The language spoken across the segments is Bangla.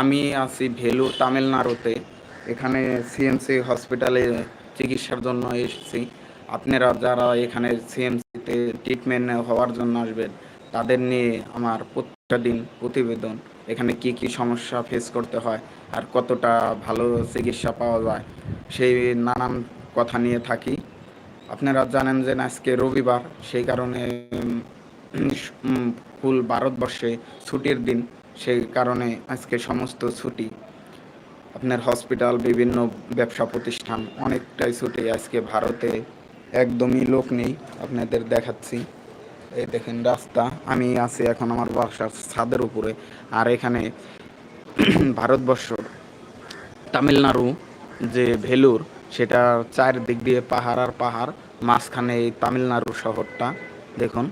আমি আছি ভেলু, তামিলনাড়ুতে। এখানে সিএমসি হসপিটালে চিকিৎসার জন্য এসেছি। আপনারা যারা এখানে সিএমসিতে ট্রিটমেন্ট হওয়ার জন্য আসবেন, তাদের নিয়ে আমার প্রত্যেকটা দিন প্রতিবেদন। এখানে কি কি সমস্যা ফেস করতে হয় আর কতটা ভালো চিকিৎসা পাওয়া যায়, সেই নানান কথা নিয়ে থাকি। আপনারা জানেন যে আজকে রবিবার, সেই কারণে ফুল ভারতবর্ষে ছুটির দিন। সেই কারণে আজকে সমস্ত ছুটি, আপনার হসপিটাল বিভিন্ন ব্যবসা প্রতিষ্ঠান, অনেকটাই ছুটি আজকে ভারতে। একদমই লোক নেই আপনাদের দেখাচ্ছি। এই দেখেন রাস্তা, আমি আছি এখন আমার বাসার ছাদের উপরে। আর এখানে ভারতবর্ষ, তামিলনাড়ু যে ভেলুর, সেটা চারদিক দিয়ে পাহাড় আর পাহাড়, মাঝখানে এই তামিলনাড়ু শহরটা। দেখুন,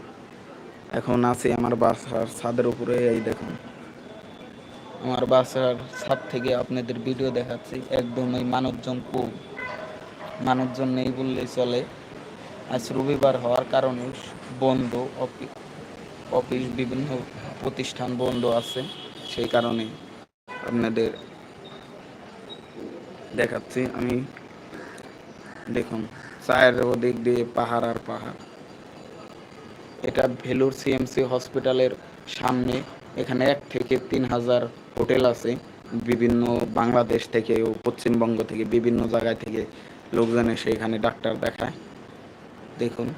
এখন আছি আমার বাসার ছাদের উপরে, এই দেখুন। আমার বাসার ছাদ থেকে আপনাদের ভিডিও দেখাচ্ছি। একদম এই মানুষজন খুব মানুষজন নেই বললেই চলে। আজ রবিবার হওয়ার কারণে বন্ধ অফিস বিভিন্ন প্রতিষ্ঠান বন্ধ আছে, সেই কারণে আপনাদের দেখাচ্ছি আমি। দেখুন, চায়ের ওদিক দিয়ে পাহাড় আর পাহাড়। এটা ভেলুর সিএমসি হসপিটালের সামনে, এখানে এক থেকে তিন হাজার হোটেল আছে, বিভিন্ন বাংলাদেশ থেকে ও পশ্চিমবঙ্গ থেকে বিভিন্ন জায়গায় থেকে লোকজন এসে এখানে ডাক্তার দেখায়। দেখুন।